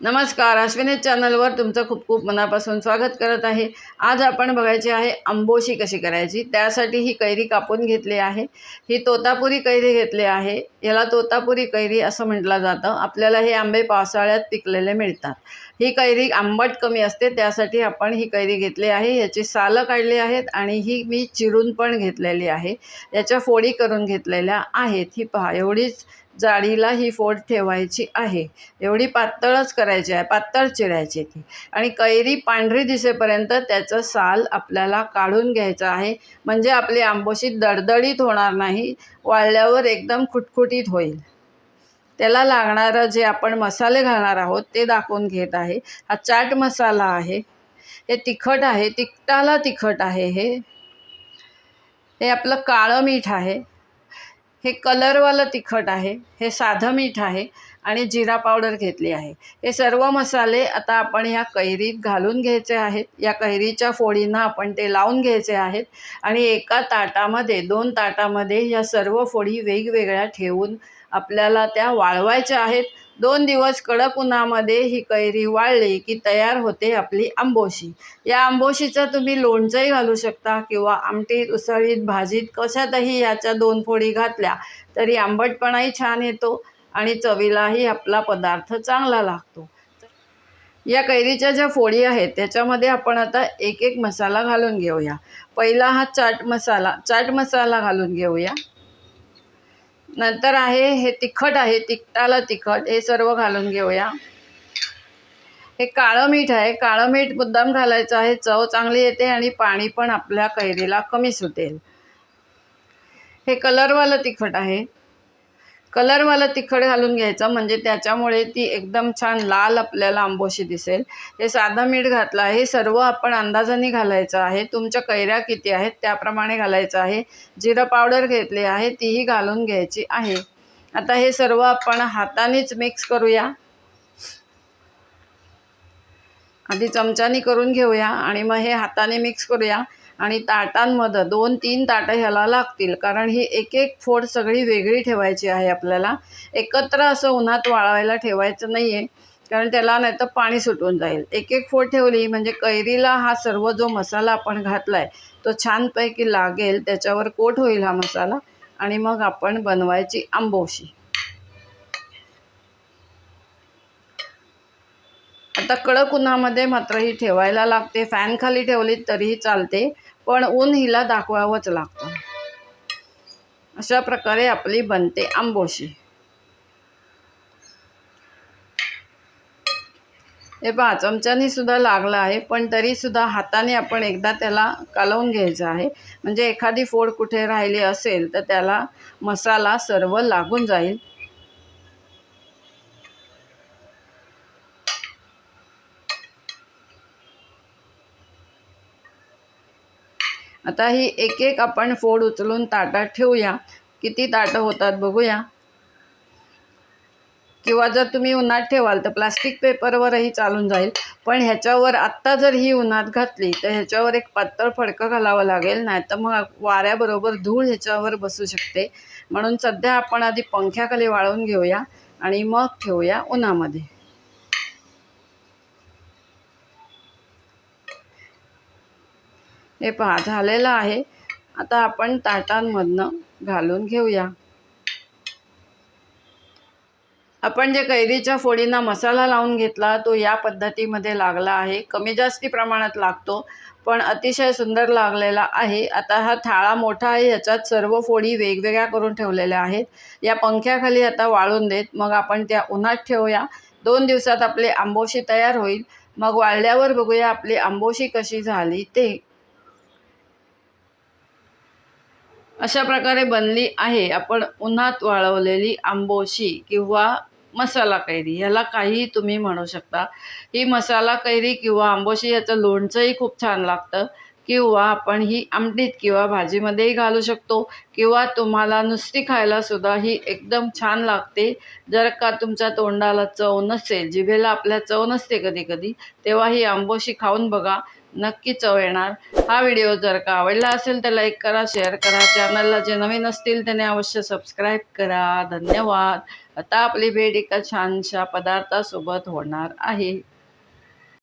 नमस्कार अश्विनी चॅनलवर तुमचं खूप खूप मनापासून स्वागत करत आहे. आज आपण बघायची आहे आंबोशी कशी करायची. त्यासाठी ही कैरी कापून घेतली आहे. ही तोतापुरी कैरी घेतली आहे. याला तोतापुरी कैरी असं म्हटलं जातं. आपल्याला हे आंबे पावसाळ्यात पिकलेले मिळतात. ही कैरी आंबट कमी असते. त्यासाठी आपण ही कैरी घेतली आहे. याची सालं काढली आहेत आणि ही मी चिरून पण घेतलेली आहे. याच्या फोडी करून घेतलेल्या आहेत. ही पहा एवढीच जाळीला ही फोड ठेवायची आहे. एवढी पातळच करायची आहे पातळ चिरायची ती. आणि कैरी पांढरी दिसेपर्यंत त्याचं साल आपल्याला काढून घ्यायचं आहे. म्हणजे आपली आंबोशी दडदडीत होणार नाही वाळल्यावर एकदम खुटखुटीत होईल. त्याला लागणारं जे आपण मसाले घालणार आहोत ते दाखवून घेत आहे. हा चाट मसाला आहे. हे तिखट आहे तिखटाला तिखट आहे हे. हे आपलं काळं मीठ आहे. हे कलरवालं तिखट आहे हे साधं मीठ आहे आणि जिरा पावडर घेतली आहे. हे सर्व मसाले आता आपण ह्या कैरीत घालून घ्यायचे आहेत. या कैरीच्या फोडींना आपण ते लावून घ्यायचे आहेत आणि एका ताटामध्ये दोन ताटामध्ये या सर्व फोडी वेगवेगळ्या ठेवून आपल्याला त्या वाळवायच्या आहेत. दोन दिवस कडक उन्हामध्ये ही कैरी वाळली की तयार होते आपली आंबोशी. या आंबोशीचं तुम्ही लोणचंही घालू शकता किंवा आमटीत उसळीत भाजीत कशातही याच्या दोन फोडी घातल्या तरी आंबटपणाही छान येतो आणि चवीलाही आपला पदार्थ चांगला लागतो. या कैरीच्या ज्या फोडी आहेत त्याच्यामध्ये आपण आता एक एक मसाला घालून घेऊया. पहिला हा चाट मसाला चाट मसाला घालून घेऊया. नंतर आहे हे तिखट आहे तिखटाला तिखट हे सर्व घालून घेऊया. हे काळं मीठ आहे काळं मीठ मुद्दाम घालायचं आहे चव चांगली येते आणि पाणी पण आपल्या कैरीला कमी सुटेल. हे कलरवालं तिखट आहे. कलरवालं तिखट घालून घ्यायचं म्हणजे त्याच्यामुळे ती एकदम छान लाल आपल्याला आंबोशी दिसेल. हे साधं मीठ घातलं आहे हे सर्व आपण अंदाजाने घालायचं आहे. तुमच्या कैऱ्या किती आहेत त्याप्रमाणे घालायचं आहे. जिरं पावडर घेतली आहे तीही घालून घ्यायची आहे. आता हे सर्व आपण हातानेच मिक्स करूया. आधी चमच्याने करून घेऊया आणि मग हे हाताने मिक्स करूया. आणि ताटांमध्ये दोन तीन ताटं ह्याला लागतील. कारण ही एक एक फोड सगळी वेगळी ठेवायची आहे आपल्याला. एकत्र असं उन्हात वाळवायला ठेवायचं नाही आहे कारण त्याला नाही तर पाणी सुटून जाईल. एक एक फोड ठेवली म्हणजे कैरीला हा सर्व जो मसाला आपण घातला आहे तो छानपैकी लागेल. त्याच्यावर कोट होईल हा मसाला. आणि मग आपण बनवायची आंबोशी. आता कडक उन्हामध्ये मात्र ही ठेवायला लागते. फॅन खाली ठेवली तरीही चालते पण ऊन हिला दाखवावंच लागतं. अशा प्रकारे आपली बनते आंबोशी. हे पहा चमच्यानी सुद्धा लागलं आहे पण तरीसुद्धा हाताने आपण एकदा त्याला कालवून घ्यायचं आहे. म्हणजे एखादी फोड कुठे राहिली असेल तर त्याला मसाला सर्व लागून जाईल. आता ही एक एक आपण फोड उचलून ताटात ठेवूया. किती ताटं होतात बघूया. किंवा जर तुम्ही उन्हात ठेवाल तर प्लास्टिक पेपरवरही चालून जाईल. पण ह्याच्यावर आत्ता जर ही उन्हात घातली तर ह्याच्यावर एक पातळ फडकं घालावं लागेल नाही तर मग वाऱ्याबरोबर धूळ ह्याच्यावर बसू शकते. म्हणून सध्या आपण आधी पंख्याखाली वाळवून घेऊया आणि मग ठेवूया उन्हामध्ये. हे पहा झालेलं आहे. आता आपण ताटांमधनं घालून घेऊया. आपण जे कैरीच्या फोडींना मसाला लावून घेतला तो या पद्धतीमध्ये लागला आहे. कमी जास्ती प्रमाणात लागतो पण अतिशय सुंदर लागलेला आहे. आता हा थाळा मोठा आहे ह्याच्यात सर्व फोडी वेगवेगळ्या करून ठेवलेल्या आहेत. या पंख्याखाली आता वाळून देत मग आपण त्या उन्हात ठेवूया. दोन दिवसात आपली आंबोशी तयार होईल. मग वाळल्यावर बघूया आपली आंबोशी कशी झाली ते. अशा प्रकारे बनली आहे. आपण उन्हात वाळवलेली आंबोशी किंवा मसाला कैरी ह्याला काहीही तुम्ही म्हणू शकता. ही मसाला कैरी किंवा आंबोशी याचं लोणचंही खूप छान लागतं. किंवा आपण ही आमटीत किंवा भाजीमध्येही घालू शकतो. किंवा तुम्हाला नुसती खायला सुद्धा ही एकदम छान लागते. जर का तुमच्या तोंडाला चव नसेल जिभेला आपल्या चव नसते कधी कधी तेव्हा ही आंबोशी खाऊन बघा. नक्की चव येणार. हा व्हिडिओ जर का आवडला असेल तर लाईक करा शेअर करा. चॅनलला जे नवीन असतील त्याने अवश्य सबस्क्राईब करा. धन्यवाद. आता आपली भेट एका छानशा पदार्थासोबत होणार आहे.